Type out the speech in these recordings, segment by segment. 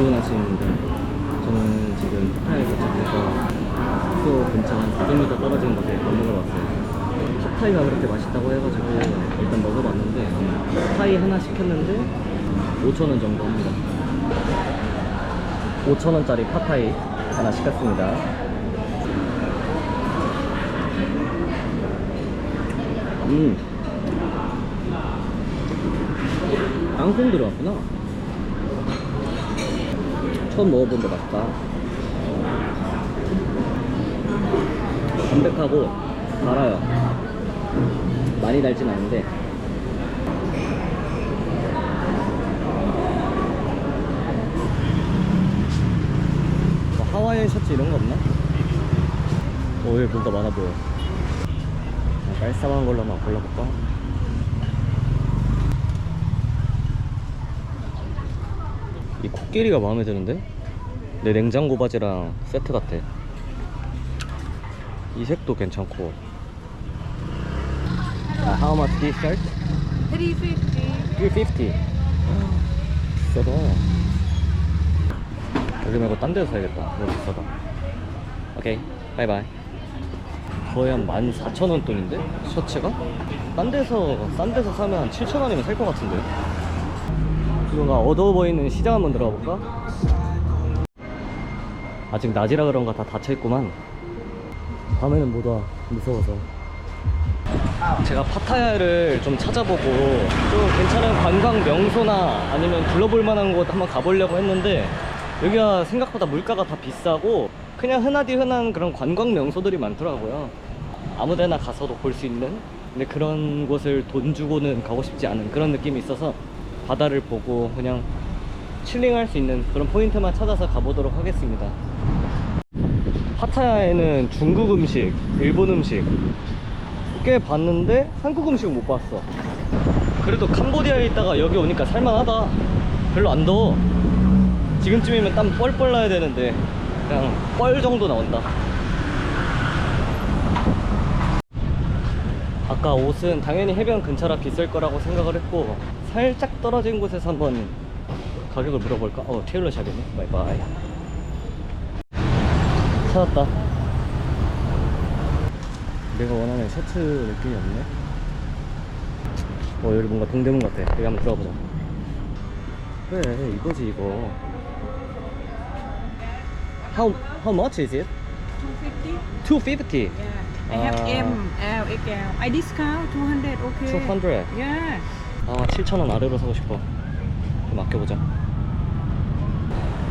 좋은 아침입니다. 저는 지금 파타야 도착해서 숙소 근처 한 400m 떨어진 곳에 밥 먹으러 왔어요. 팟타이가 그렇게 맛있다고 해가지고 일단 먹어봤는데 파이 하나 시켰는데 5,000원 정도 합니다. 5,000원짜리 팟타이 하나 시켰습니다. 음. 땅콩 들어갔구나. 처음 먹어본데 맛있다. 담백하고 달아요. 많이 달진 않은데. 뭐 하와이안 셔츠 이런 거 없나? 오, 여기 뭔가 많아 보여. 아, 깔쌈한 걸로 한번 골라볼까? 이 코끼리가 마음에 드는데? 내 냉장고 바지랑 세트 같아. 이 색도 괜찮고. 아, how much this shirt? 350. 350. 비싸다. 여기 딴 데서 사야겠다. 너무 비싸다. 오케이, 바이바이. 거의 한 14,000원 돈인데? 셔츠가? 딴 데서, 싼 데서 사면 한 7,000원이면 살 것 같은데? 뭔가 어두워 보이는 시장 한번 들어가 볼까? 아직 낮이라 그런가 다 닫혀있구만. 밤에는 못 와. 무서워서. 제가 파타야를 좀 찾아보고 좀 괜찮은 관광 명소나 아니면 둘러볼 만한 곳 한번 가보려고 했는데 여기가 생각보다 물가가 다 비싸고 그냥 흔하디 흔한 그런 관광 명소들이 많더라고요 아무데나 가서도 볼 수 있는 근데 그런 곳을 돈 주고는 가고 싶지 않은 그런 느낌이 있어서 바다를 보고 그냥 칠링할 수 있는 그런 포인트만 찾아서 가보도록 하겠습니다. 파타야에는 중국 음식, 일본 음식 꽤 봤는데 한국 음식은 못 봤어. 그래도 캄보디아에 있다가 여기 오니까 살만하다. 별로 안 더워. 지금쯤이면 땀 뻘뻘 나야 되는데 그냥 뻘 정도 나온다. 아까 옷은 당연히 해변 근처라 비쌀 거라고 생각을 했고 살짝 떨어진 곳에서 한번 가격을 물어볼까? 어 테일러 샵이네 바이바이 찾았다 내가 원하는 셔츠 느낌이 없네 어 여기 뭔가 동대문 같아 여기 한번 들어가보자 그래 이거지 이거 How, how much is it? 250. 250 Yeah. I have. M, L, XL. I discount 200. Okay. 200 Yeah. 아 7,000원 아래로 사고 싶어. 좀 아껴보자.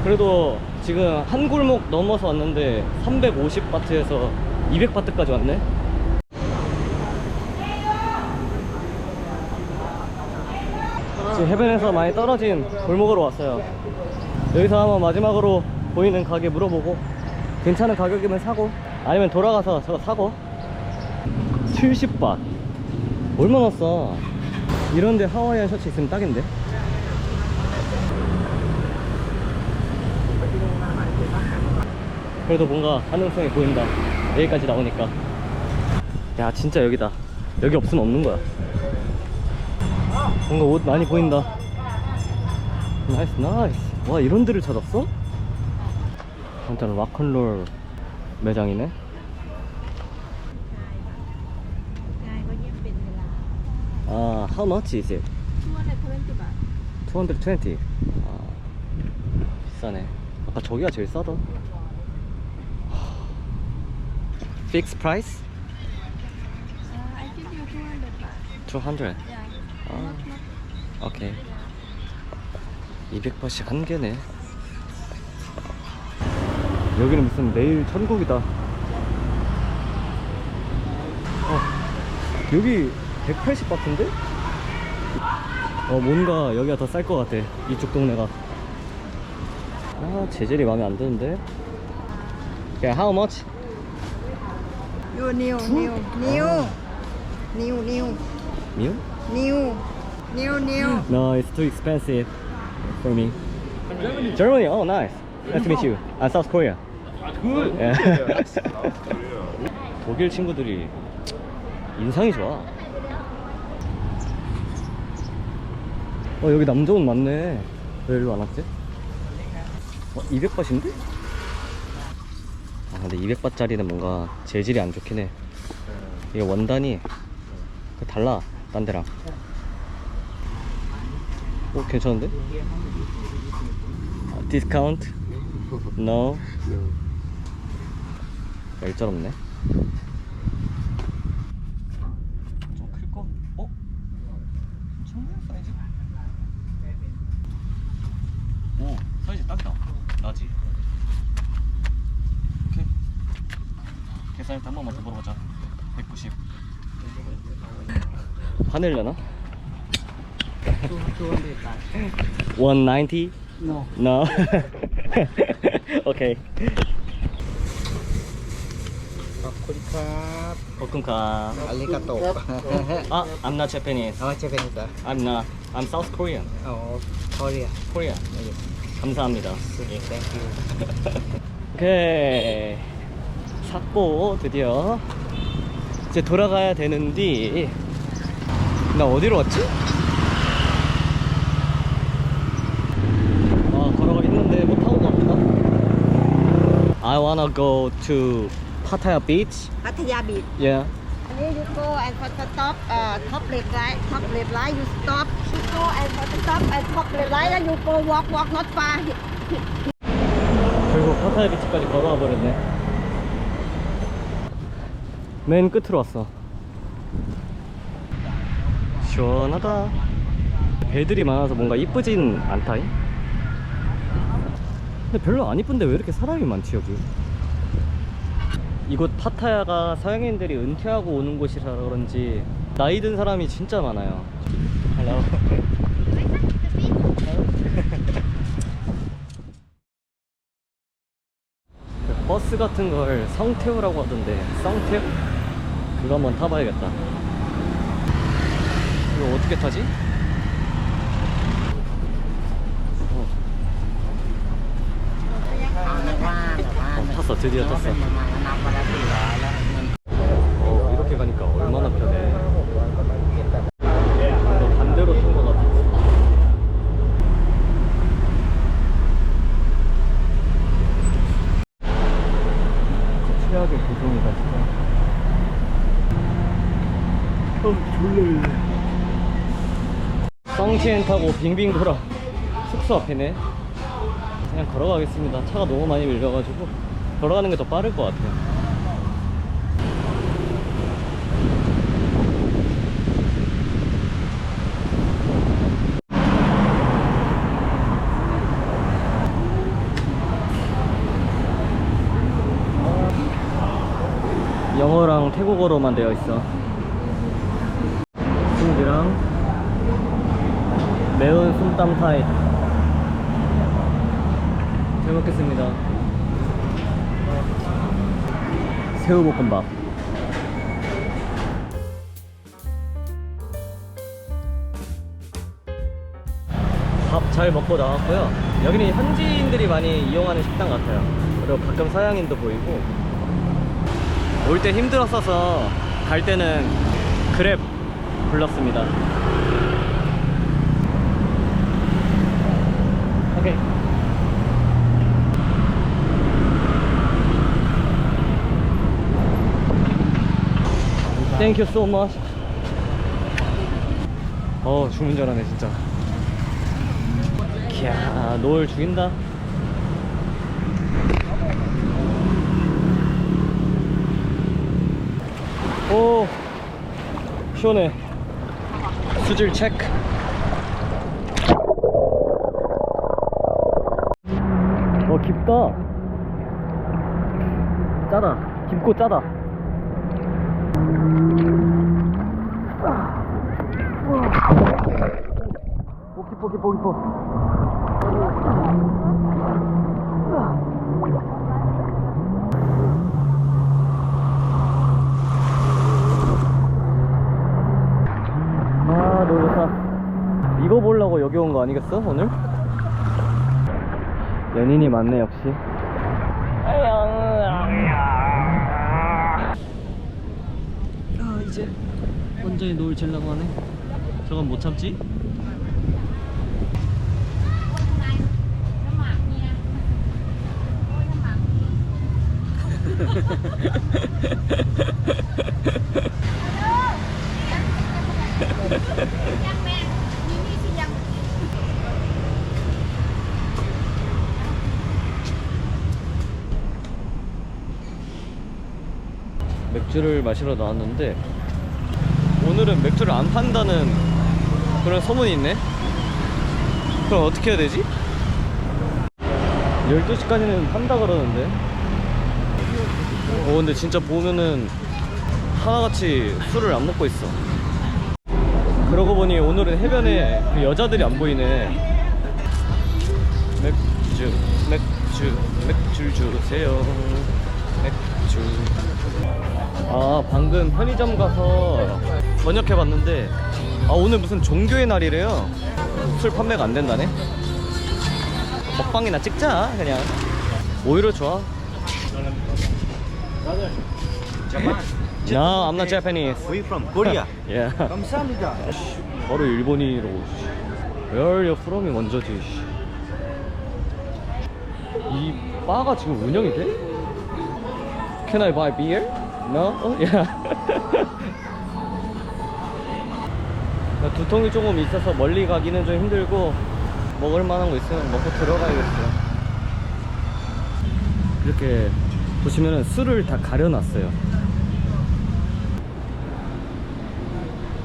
그래도 지금 한 골목 넘어서 왔는데 350바트에서 200바트까지 왔네? 지금 해변에서 많이 떨어진 골목으로 왔어요. 여기서 한번 마지막으로 보이는 가게 물어보고 괜찮은 가격이면 사고 아니면 돌아가서 저거 사고. 70바 얼마나 싸 이런데 하와이안 셔츠 있으면 딱인데? 그래도 뭔가 가능성이 보인다. 여기까지 나오니까. 야 진짜 여기다. 여기 없으면 없는 거야. 뭔가 옷 많이 보인다. 나이스 나이스. 와 이런 데를 찾았어? 일단 락큰롤 매장이네 아 how much is it? 220 baht. 220 아, 비싸네 아까 저기가 제일 싸다 Fixed price? Uh, I give you 200 baht. 200 Yeah. 아, Not much. 오케이 200바씩 한 개네 여기는 무슨 내일 천국이다 어, 여기 180바트인데? 어 뭔가 여기가 더 쌀 것 같아 이쪽 동네가 아 재질이 마음에 안 드는데 야 how much? You new, new, new, new, new, New? new, new, new. No, it's too expensive for me. Germany. Germany. Oh, nice. Nice to meet you. I'm South Korea. Good. Yeah. 독일 친구들이 인상이 좋아. 어 여기 남자 옷 많네. 왜 일로 안 왔지? 어, 200바트인데? 아 근데 200바트짜리는 뭔가 재질이 안 좋긴 해 이게 원단이 그 달라 딴 데랑 어 괜찮은데? 아, 디스카운트? No 일절 없네 좀 클까? 어? 괜찮네 사이즈? 오 사이즈 딱이다 나지 오케이 계산일 때한 번만 더 물어보자 190 화내려나? 190? No. No. okay. ขอบคุณครับ 볶음카. อาริกาโตะ Ah, I'm not Japanese. อ๋อเจเป็นจ้ะ I'm not. I'm South Korean. อ๋อคอเรีย Korea. 감사합니다. 네, 예, 땡큐. 오케이. 샀고, 드디어. 이제 돌아가야 되는데, 나 어디로 왔지? 아, 걸어가겠는데 못하고 뭐 갑니다. I wanna go to Pattaya Beach. Pattaya Beach. Yeah. Then you go and for the top, uh, top left right, top left right, you stop. You go and for the top and top left right, and you go walk, walk, not far. 결국 파타야 비치까지 걸어와 버렸네. 맨 끝으로 왔어. 시원하다. 배들이 많아서 뭔가 이쁘진 않다잉. 근데 별로 안 이쁜데 왜 이렇게 사람이 많지 여기? 이곳 파타야가 서양인들이 은퇴하고 오는 곳이라 그런지 나이 든 사람이 진짜 많아요. Hello. 그 버스 같은 걸 성태우라고 하던데 성태우? 그거 한번 타봐야겠다 이거 어떻게 타지? 어, 어, 탔어 드디어 떴어. 어, 이렇게 가니까 얼마나 편해. 너 반대로 탄 거 같아 최악의 고종이다 진짜. 졸려 펑치엔 타고 빙빙 돌아. 숙소 앞에네. 그냥 걸어가겠습니다. 차가 너무 많이 밀려가지고. 걸어가는 게 더 빠를 것 같아요 영어랑 태국어로만 되어 있어. 스무디랑 매운 솜땀 타이. 잘 먹겠습니다. 새우볶음밥. 밥 잘 먹고 나왔고요. 여기는 현지인들이 많이 이용하는 식당 같아요. 그리고 가끔 서양인도 보이고 올 때 힘들었어서 갈 때는 그랩 불렀습니다. Thank. 어, 죽는 줄 알았네, 진짜. 이야, 노을 죽인다. 오 시원해 수질 체크 어 깊다 짜다 깊고 짜다 오 깊어 깊어 깊어 아 너무 좋다. 이거 보려고 여기 온 거 아니겠어 오늘? 연인이 많네 역시 완전히 노을 질라고 하네 저건 못 참지? 맥주를 마시러 나왔는데 오늘은 맥주를 안 판다는 그런 소문이 있네. 그럼 어떻게 해야 되지? 12시까지는 판다 그러는데. 어 근데 진짜 보면은 하나같이 술을 안 먹고 있어. 그러고 보니 오늘은 해변에 그 여자들이 안 보이네. 맥주 맥주 맥주 주세요. 맥주. 아 방금 편의점 가서 번역해봤는데 아 오늘 무슨 종교의 날이래요 술 판매가 안 된다네 먹방이나 찍자 그냥 오히려 좋아 No, I'm not Japanese. We from Korea. Yeah. 감사합니다. 바로 일본인이라고. 씨. Where are you from이 먼저지. 씨. 이 바가 지금 운영이 돼? Can I buy beer? No? Oh, yeah. 두통이 조금 있어서 멀리 가기는 좀 힘들고 먹을 만한 거 있으면 먹고 들어가야겠어요. 이렇게 보시면은 술을 다 가려놨어요.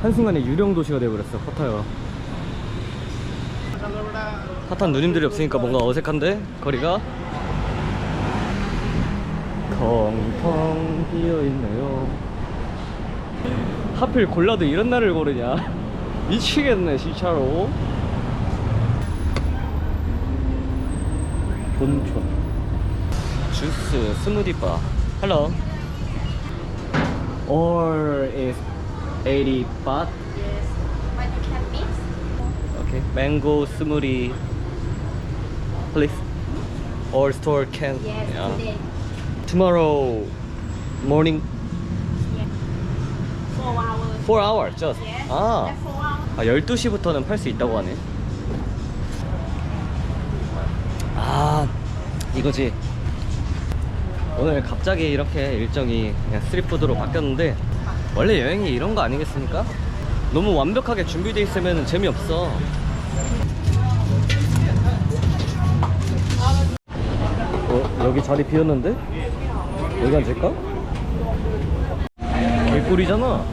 한순간에 유령 도시가 돼버렸어 파타야가 핫한 누님들이 없으니까 뭔가 어색한데? 거리가? 텅텅 비어있네요. 하필 골라도 이런 날을 고르냐 미치겠네 진짜로 본촌 주스 스무디바 Hello Or is 80 baht Yes. But you can mix. Okay, mango smoothie, please. Or store can. Yes, Yeah. today. Tomorrow morning, Four hours. four hours just. Yes. 아, hours. 아 12시부터는 팔 수 있다고 하네. 아, 이거지. 오늘 갑자기 이렇게 일정이 그냥 스트릿푸드로 바뀌었는데 원래 여행이 이런 거 아니겠습니까? 너무 완벽하게 준비돼 있으면 재미없어. 어, 여기 자리 비었는데? 여기 앉을까? 개꿀이잖아.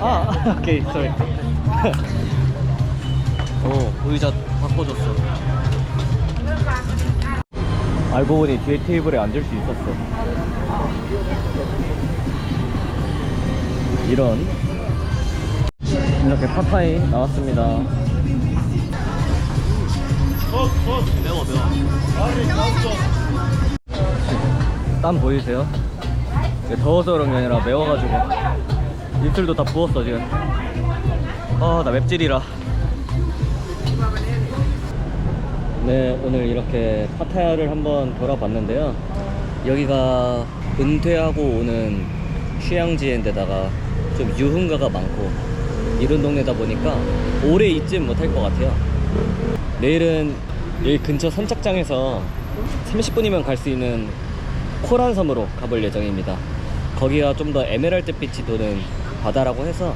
아, 오케이, sorry. 어, 의자 바꿔줬어. 알고 보니 뒤에 테이블에 앉을 수 있었어. 이런 이렇게 파타이 나왔습니다. 매워 매워. 땀 보이세요? 더워서 그런 게 아니라 매워가지고 입술도 다 부었어 지금. 아나 맵찔이라. 네 오늘 이렇게 파타야를 한번 돌아봤는데요. 여기가 은퇴하고 오는 휴양지인데다가 좀 유흥가가 많고 이런 동네다 보니까 오래 있진 못할 것 같아요. 내일은 여기 근처 선착장에서 30분이면 갈 수 있는 코란섬으로 가볼 예정입니다. 거기가 좀 더 에메랄드 빛이 도는 바다라고 해서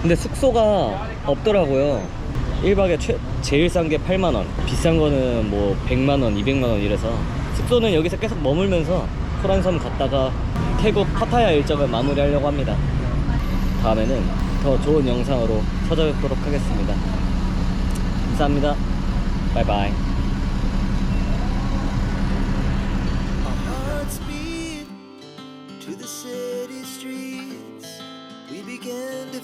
근데 숙소가 없더라고요. 1박에 최, 제일 싼 게 8만원, 비싼 거는 뭐 100만원, 200만원 이래서 숙소는 여기서 계속 머물면서 코란섬 갔다가 태국 파타야 일정을 마무리하려고 합니다. 다음에는 더 좋은 영상으로 찾아뵙도록 하겠습니다. 감사합니다. 바이바이.